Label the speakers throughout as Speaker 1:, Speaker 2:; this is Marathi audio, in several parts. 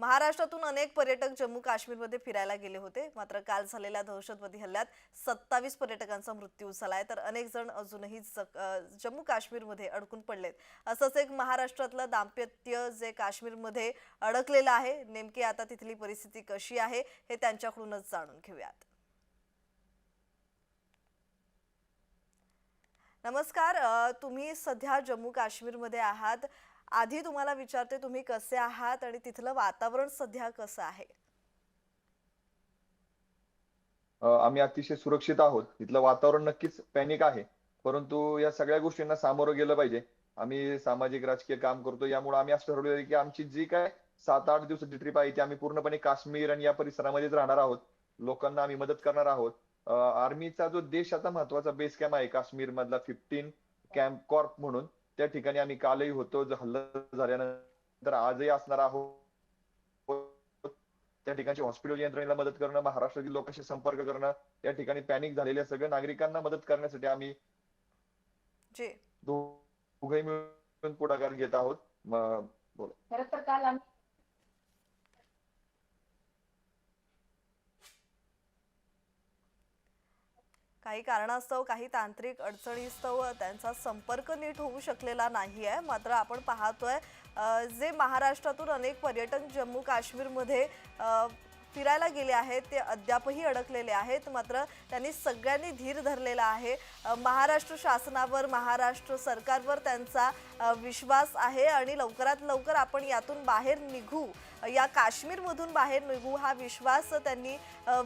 Speaker 1: महाराष्ट्रातून अनेक पर्यटक जम्मू काश्मीरमध्ये फिरायला गेले होते. मात्र काल झालेल्या दहशतवादी हल्ल्यात सत्तावीस पर्यटकांचा मृत्यू झालाय. तर अनेक जण अजूनही जम्मू काश्मीरमध्ये अडकून पडलेत. असंच एक महाराष्ट्रातलं दाम्पत्य जे काश्मीरमध्ये अडकलेलं आहे नेमकी आता तिथली परिस्थिती कशी आहे हे त्यांच्याकडूनच जाणून घेऊयात. नमस्कार तुम्ही सध्या जम्मू काश्मीरमध्ये आहात. आधी तुम्हाला विचारते तुम्ही कसे आहात आणि तिथलं वातावरण सध्या कसं आहे?
Speaker 2: आम्ही अतिशय सुरक्षित आहोत. तिथलं वातावरण नक्कीच पॅनिक आहे. परंतु या सगळ्या गोष्टींना सामोरं गेलं पाहिजे. आम्ही सामाजिक राजकीय काम करतो. यामुळे आम्ही असं ठरवलेलं आहे की आमची जी काय सात आठ दिवसाची ट्रिप आहे ती आम्ही पूर्णपणे काश्मीर आणि या परिसरामध्येच राहणार आहोत. लोकांना आम्ही मदत करणार आहोत. आर्मीचा जो देशाचा महत्त्वाचा बेस कॅम्प आहे काश्मीर मधला फिफ्टीन कॅम्प कॉर्प म्हणून. त्या ठिकाणी आम्ही कालही होतो जो हल्ला झाल्यानंतर आजही असणार आहोत. त्या ठिकाणी हॉस्पिटल यंत्रणेला मदत करणं महाराष्ट्रातील लोकांशी संपर्क करणं या ठिकाणी पॅनिक झालेल्या सगळ्या नागरिकांना मदत करण्यासाठी आम्ही मिळून पुढाकार घेत आहोत. म-
Speaker 3: खरं तर काल आम्ही
Speaker 1: काही कारणास्तव काही तांत्रिक अडचणीस्तव त्यांचा संपर्क नीट होऊ शकलेला नाही आहे. मात्र आपण पाहतोय जे महाराष्ट्रातून अनेक पर्यटक जम्मू काश्मीरमध्ये फिरायला गेले आहेत ते अद्यापही अडकलेले आहेत. मात्र त्यांनी सगळ्यांनी धीर धरलेला आहे. महाराष्ट्र शासनावर महाराष्ट्र सरकारवर त्यांचा विश्वास आहे आणि लवकरात लवकर आपण यातून बाहेर निघू. या काश्मीरमधून बाहेर निघू हा विश्वास त्यांनी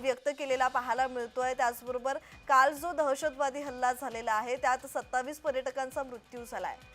Speaker 1: व्यक्त केलेला पाहायला मिळतो आहे त्याचबरोबर काल जो दहशतवादी हल्ला झालेला आहे त्यात सत्तावीस पर्यटकांचा मृत्यू झाला आहे